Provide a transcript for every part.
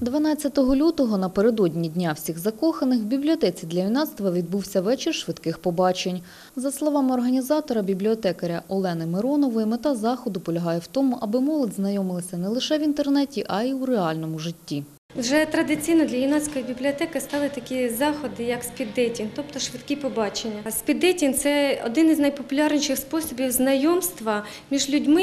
12 лютого напередодні Дня всіх закоханих в бібліотеці для юнацтва відбувся вечір швидких побачень. За словами організатора бібліотекаря Олени Миронової, мета заходу полягає в тому, аби молодь знайомилася не лише в інтернеті, а й у реальному житті. Вже традиційно для юнацької бібліотеки стали такі заходи, як спіддейтінг, тобто швидкі побачення. Спіддейтінг – це один із найпопулярніших способів знайомства між людьми,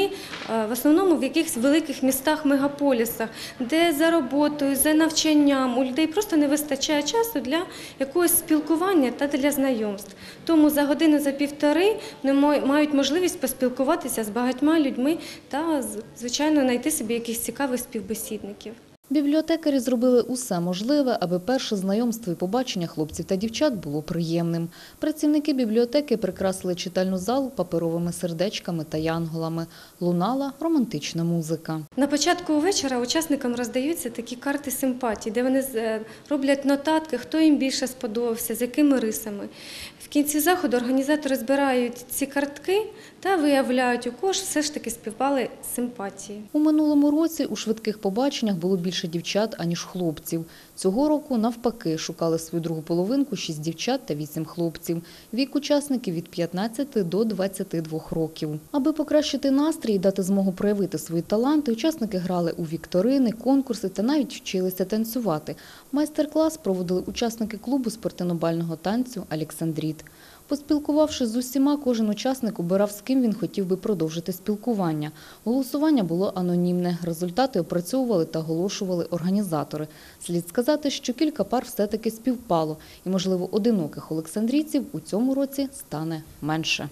е, в основному в якихось великих містах, мегаполісах, де за роботою, за навчанням у людей просто не вистачає часу для якогось спілкування та для знайомств. Тому за годину за півтори вони мають можливість поспілкуватися з багатьма людьми та, звичайно, знайти собі якихось цікавих співбесідників. Бібліотекарі зробили усе можливе, аби перше знайомство і побачення хлопців та дівчат було приємним. Працівники бібліотеки прикрасили читальну залу паперовими сердечками та янголами. Лунала романтична музика. На початку вечора учасникам роздаються такі карти симпатії, де вони е, роблять нотатки, хто їм більше сподобався, з якими рисами. В кінці заходу організатори збирають ці картки та виявляють, у кого ж все ж таки співпали симпатії. У минулому році у швидких побаченнях було більше дівчат, аніж хлопців. Цього року, навпаки, шукали свою другу половинку 6 дівчат та 8 хлопців. Вік учасників від 15 до 22 років. Аби покращити настрій і дати змогу проявити свої таланти, учасники грали у вікторини, конкурси та навіть вчилися танцювати. Майстер-клас проводили учасники клубу спортивно-бального танцю «Александріт». Поспілкувавшись з усіма, кожен учасник обирав, з ким він хотів би продовжити спілкування. Голосування було анонімне. Результати опрацьовували та оголошували організатори. Слід сказати, що кілька пар все-таки співпало, і, можливо, одиноких олександрійців у цьому році стане менше.